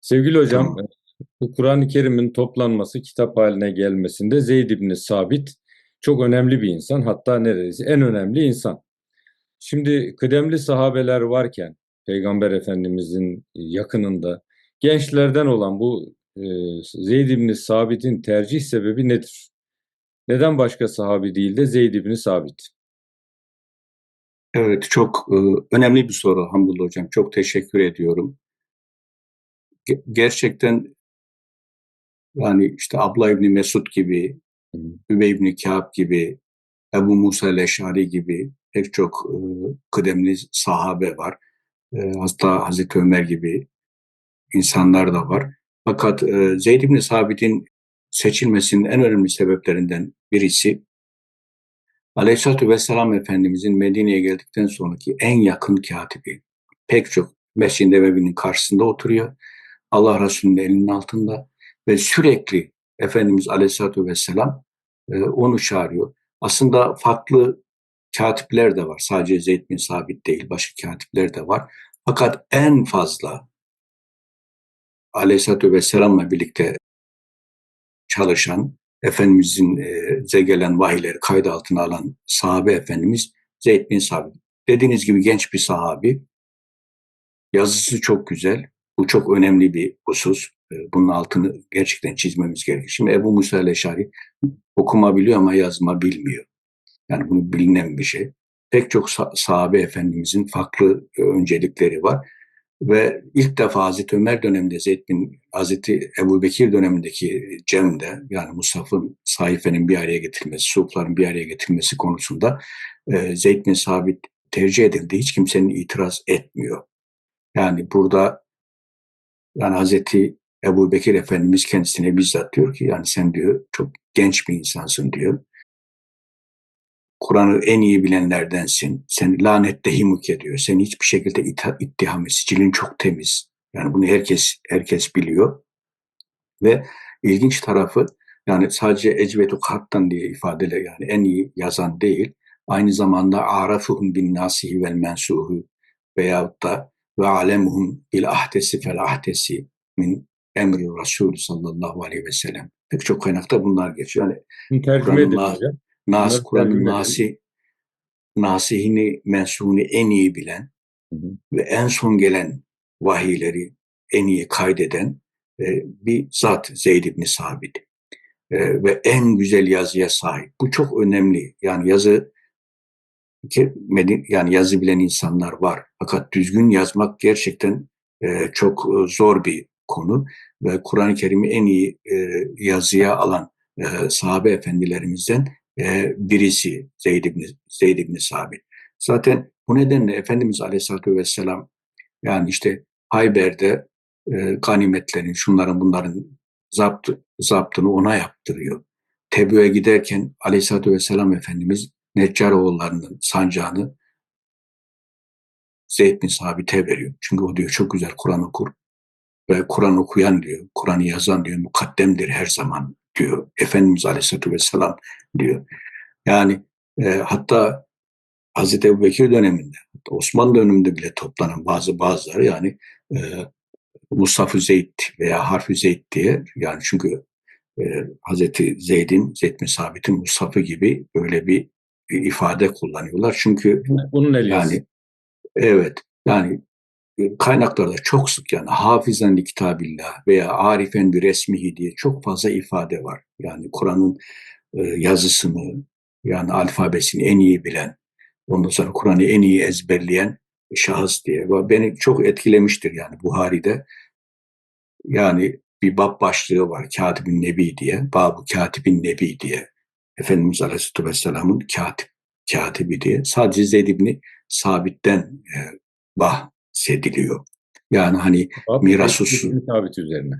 Sevgili hocam, Tamam. bu Kur'an-ı Kerim'in toplanması, kitap haline gelmesinde Zeyd ibn Sabit çok önemli bir insan. Hatta neredeyse en önemli insan. Şimdi kıdemli sahabeler varken Peygamber Efendimizin yakınında gençlerden olan bu e, Zeyd ibn Sabit'in tercih sebebi nedir? Neden başka sahabi değil de Zeyd ibn Sabit? Evet, çok e, önemli bir soru Hamdullah Hocam. Çok teşekkür ediyorum. Ge- gerçekten yani işte Abla İbni Mesud gibi. Übey İbni Kâb gibi, Ebu Musa el-Eşari gibi pek çok e, kıdemli sahabe var. E, hatta Hazreti Ömer gibi insanlar da var. Fakat e, Zeyd İbni Sabit'in seçilmesinin en önemli sebeplerinden birisi Aleyhisselatü Vesselam Efendimizin Medine'ye geldikten sonraki en yakın katibi. Pek çok Mescid-i Nebevi'nin karşısında oturuyor. Allah Resulü'nün elinin altında ve sürekli Efendimiz Aleyhisselatü Vesselam e, onu çağırıyor. Aslında farklı katipler de var. Sadece Zeyd bin Sabit değil, başka katipler de var. Fakat en fazla Aleyhisselatü Vesselam'la birlikte çalışan, Efendimizin e, gelen vahiyleri kaydı altına alan sahabe Efendimiz Zeyd bin Sabit. Dediğiniz gibi genç bir sahabi. Yazısı çok güzel. Bu çok önemli bir husus. E, Bunun altını gerçekten çizmemiz gerekir. Şimdi Ebu Musa el-Eşari okuma biliyor ama yazma bilmiyor. Yani bunu bilinen bir şey. Pek çok sa- sahabe Efendimizin farklı e, öncelikleri var. Ve ilk defa Hazreti Ömer döneminde Zeyd bin Hazreti Ebu Bekir dönemindeki Cem'de yani Musaf'ın sayfenin bir araya getirilmesi, sufların bir araya getirilmesi konusunda e, Zeyd Sabit tercih edildi. Hiç kimsenin itiraz etmiyor. Yani burada yani Hazreti Ebu Bekir Efendimiz kendisine bizzat diyor ki yani sen diyor çok genç bir insansın diyor. Kur'an'ı en iyi bilenlerdensin. Sen lanette himuk ediyor. Seni hiçbir şekilde ita, ittiham et. Sicilin çok temiz. Yani bunu herkes herkes biliyor. Ve ilginç tarafı yani sadece ecvetu kattan diye ifadeler yani en iyi yazan değil. Aynı zamanda arafuhum bin nasihi vel mensuhu veyahut da ve alemuhum bil ahdesi fel ahdesi min emri Resul sallallahu aleyhi ve sellem. Pek çok kaynakta bunlar geçiyor. Yani tercüme hocam. Nas, Bunları Kur'an'ın tercüme edelim. nasi, nasihini, mensuhunu en iyi bilen Hı hı. ve en son gelen vahiyleri en iyi kaydeden e, bir zat Zeyd ibn Sabit. E, ve en güzel yazıya sahip. Bu çok önemli. Yani yazı ki yani yazı bilen insanlar var. Fakat düzgün yazmak gerçekten e, çok zor bir konu ve Kur'an-ı Kerim'i en iyi e, yazıya alan e, sahabe efendilerimizden e, birisi Zeyd ibn, Zeyd ibn Sabit. Zaten bu nedenle Efendimiz Aleyhisselatü Vesselam yani işte Hayber'de e, ganimetlerin, şunların bunların zapt, zaptını ona yaptırıyor. Tebü'ye giderken Aleyhisselatü Vesselam Efendimiz Neccaroğullarının sancağını Zeyd bin Sabit'e veriyor. Çünkü o diyor çok güzel Kur'an okur. Ve Kur'an okuyan diyor, Kur'an'ı yazan diyor, mukaddemdir her zaman diyor. Efendimiz Aleyhisselatü Vesselam diyor. Yani e, hatta Hazreti Ebu Bekir döneminde, hatta Osmanlı döneminde bile toplanan bazı bazıları yani e, Mustafa Zeyd veya Harfi Zeyd diye yani çünkü e, Hazreti Zeyd'in, Zeyd bin Sabit'in Mustafa gibi böyle bir ifade kullanıyorlar. Çünkü Bunun el yazısı. yani evet yani e, kaynaklarda çok sık yani hafizan kitabillah veya arifen bir resmihi diye çok fazla ifade var. Yani Kur'an'ın e, yazısını yani alfabesini en iyi bilen, ondan sonra Kur'an'ı en iyi ezberleyen şahıs diye. Beni çok etkilemiştir yani Buhari'de. Yani bir bab başlığı var Katibin Nebi diye. Babu Katibin Nebi diye. Efendimiz Aleyhisselatü Vesselam'ın katip, katibi diye. Sadece Zeyd ibn Sabit'ten e, bahsediliyor. Yani hani Abi, miras Zeyd hususu- ibn Sabit üzerine.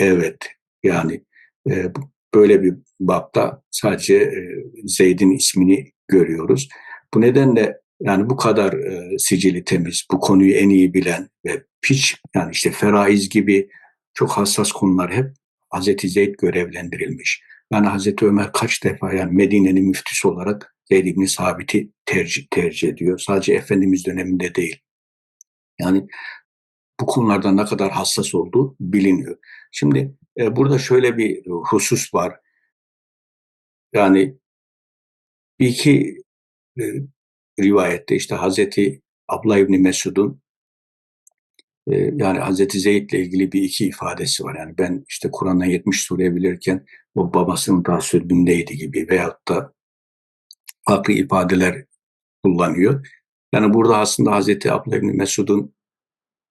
Evet yani e, böyle bir bapta sadece e, Zeyd'in ismini görüyoruz. Bu nedenle yani bu kadar e, sicili temiz, bu konuyu en iyi bilen ve hiç yani işte feraiz gibi çok hassas konular hep Hazreti Zeyd görevlendirilmiş. Yani Hazreti Ömer kaç defa yani Medine'nin müftüsü olarak Zeyd ibn Sabit'i tercih, tercih ediyor. Sadece Efendimiz döneminde değil. Yani bu konularda ne kadar hassas olduğu biliniyor. Şimdi e, burada şöyle bir husus var. Yani bir iki e, rivayette işte Hazreti Abla İbni Mesud'un e, yani Hazreti Zeyd ile ilgili bir iki ifadesi var. Yani ben işte Kur'an'dan 70 sure bilirken o babasının daha sözündeydi gibi veyahut da farklı ifadeler kullanıyor. Yani burada aslında Hazreti Abla İbni Mesud'un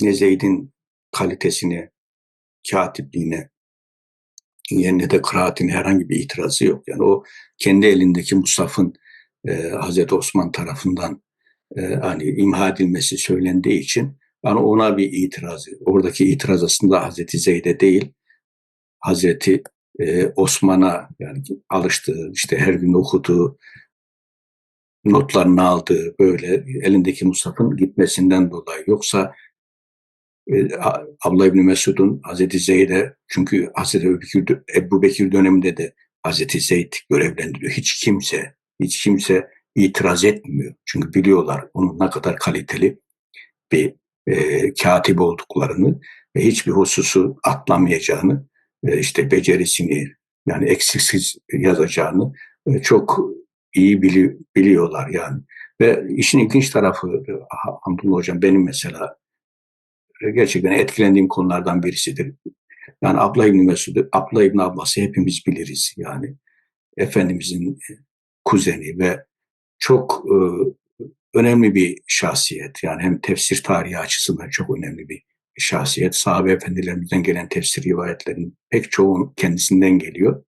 ne Zeyd'in kalitesine, katipliğine, yerine de kıraatine herhangi bir itirazı yok. Yani o kendi elindeki Musaf'ın e, Hazreti Osman tarafından e, hani imha edilmesi söylendiği için yani ona bir itirazı. Oradaki itiraz aslında Hazreti Zeyd'e değil, Hazreti e, Osman'a yani alıştığı, işte her gün okuduğu, notlarını aldığı böyle elindeki Musaf'ın gitmesinden dolayı. Yoksa Abla İbni Mesud'un Hazreti Zeyd'e çünkü Hazreti Ebu Bekir, Ebu Bekir döneminde de Hazreti Zeyd görevlendiriyor. Hiç kimse, hiç kimse itiraz etmiyor. Çünkü biliyorlar onun ne kadar kaliteli bir e, katip olduklarını ve hiçbir hususu atlamayacağını, e, işte becerisini yani eksiksiz yazacağını e, çok iyi bili, biliyorlar yani. Ve işin ilginç tarafı Hamdullah Hocam benim mesela gerçekten etkilendiğim konulardan birisidir. Yani Abla İbni Mesud'u, Abla İbni Abbas'ı hepimiz biliriz. Yani Efendimizin kuzeni ve çok e, önemli bir şahsiyet. Yani hem tefsir tarihi açısından çok önemli bir şahsiyet. Sahabe efendilerimizden gelen tefsir rivayetlerinin pek çoğun kendisinden geliyor.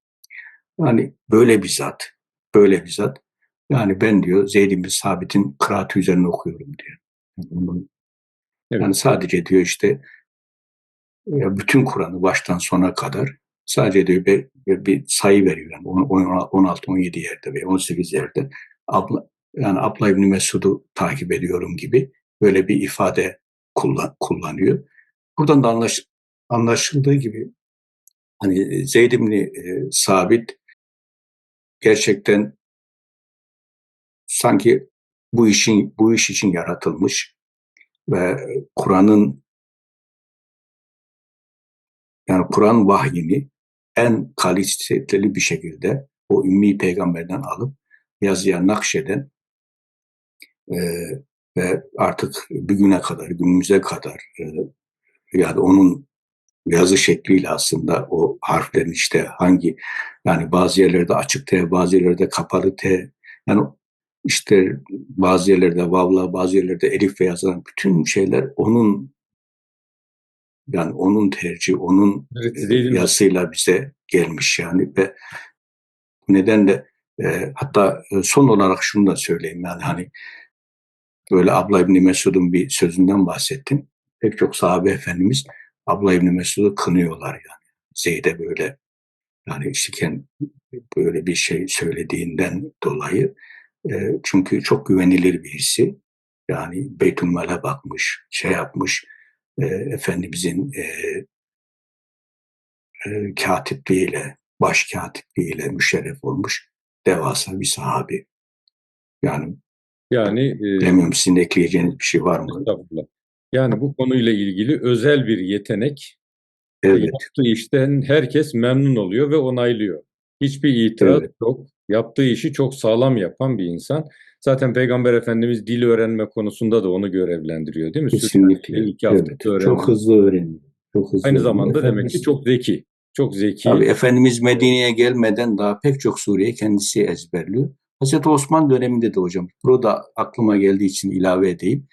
Yani böyle bir zat, böyle bir zat. Yani ben diyor Zeyd bin Sabit'in kıraatı üzerine okuyorum diyor. Bunun. Yani sadece diyor işte bütün Kur'an'ı baştan sona kadar sadece diyor bir, bir sayı veriyor. Yani 16-17 yerde ve 18 yerde abla, yani Abla İbni Mesud'u takip ediyorum gibi böyle bir ifade kullan, kullanıyor. Buradan da anlaş, anlaşıldığı gibi hani Zeyd İbni e, Sabit gerçekten sanki bu işin bu iş için yaratılmış ve Kur'an'ın yani Kur'an vahyini en kaliteli bir şekilde o ümmi peygamberden alıp yazıya nakşeden e, ve artık bugüne kadar, günümüze kadar e, yani onun yazı şekliyle aslında o harflerin işte hangi yani bazı yerlerde açık T, bazı yerlerde kapalı T yani işte bazı yerlerde vavla, bazı yerlerde elif ve yazılan bütün şeyler onun yani onun tercih, onun evet, yazısıyla bize gelmiş yani ve nedenle e, hatta son olarak şunu da söyleyeyim yani hani böyle Abla İbni Mesud'un bir sözünden bahsettim. Pek çok sahabe efendimiz Abla İbni Mesud'u kınıyorlar yani. Zeyd'e böyle yani işte böyle bir şey söylediğinden dolayı. E, çünkü çok güvenilir birisi. Yani Beytülmal'e bakmış, şey yapmış. E, Efendimizin e, e, katipliğiyle, baş katipliğiyle müşerref olmuş devasa bir sahabi. Yani yani e, bilemiyorum sizin ekleyeceğiniz bir şey var mı? Estağfurullah. Yani bu konuyla ilgili özel bir yetenek. Evet. Yaptığı işten herkes memnun oluyor ve onaylıyor. Hiçbir itiraz evet. yok. Yaptığı işi çok sağlam yapan bir insan. Zaten Peygamber Efendimiz dil öğrenme konusunda da onu görevlendiriyor değil mi? Kesinlikle. iki hafta evet. Çok hızlı öğreniyor. Çok hızlı Aynı zamanda Efendimiz... demek ki çok zeki. Çok zeki. Tabii Efendimiz Medine'ye gelmeden daha pek çok sureyi kendisi ezberliyor. Hazreti Osman döneminde de hocam, burada aklıma geldiği için ilave edeyim.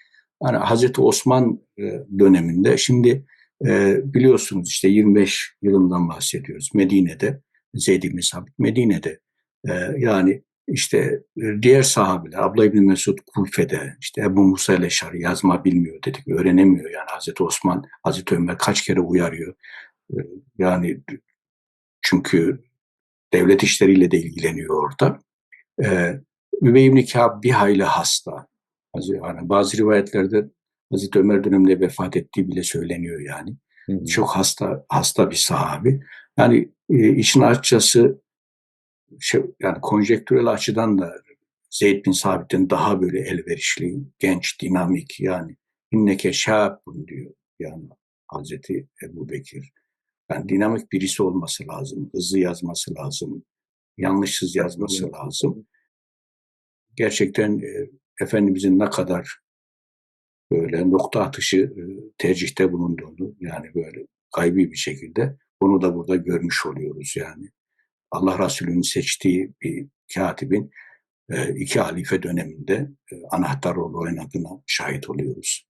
Yani Hazreti Osman e, döneminde şimdi e, biliyorsunuz işte 25 yılından bahsediyoruz. Medine'de Zeyd ibn Sabit Medine'de e, yani işte diğer sahabeler Abla İbni Mesud Kulfe'de işte Ebu Musa Leşari yazma bilmiyor dedik öğrenemiyor yani Hazreti Osman Hazreti Ömer kaç kere uyarıyor yani çünkü devlet işleriyle de ilgileniyor orada. Übey ibn Kâb bir hayli hasta. Yani bazı rivayetlerde Hazreti Ömer döneminde vefat ettiği bile söyleniyor yani. Hı Çok hasta hasta bir sahabi. Yani e, işin açıkçası şey, yani konjektürel açıdan da Zeyd bin Sabit'ten daha böyle elverişli, genç, dinamik yani inneke şâbun diyor yani Hazreti Ebu Bekir. Yani dinamik birisi olması lazım, hızlı yazması lazım, yanlışsız yazması lazım. Gerçekten e, Efendimizin ne kadar böyle nokta atışı e, tercihte bulunduğunu yani böyle gaybi bir şekilde bunu da burada görmüş oluyoruz yani. Allah Resulü'nün seçtiği bir katibin e, iki halife döneminde e, anahtar rol oynadığına şahit oluyoruz.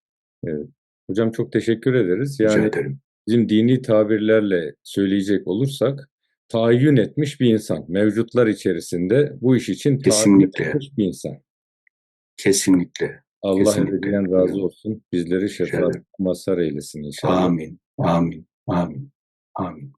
Hocam çok teşekkür ederiz. Rica Yani ederim. bizim dini tabirlerle söyleyecek olursak tayin etmiş bir insan. Mevcutlar içerisinde bu iş için tayin Kesinlikle. etmiş bir insan. Kesinlikle. Allah Kesinlikle. razı olsun. Bizleri şefaat mazhar eylesin inşallah. Amin. Amin. Amin. Amin.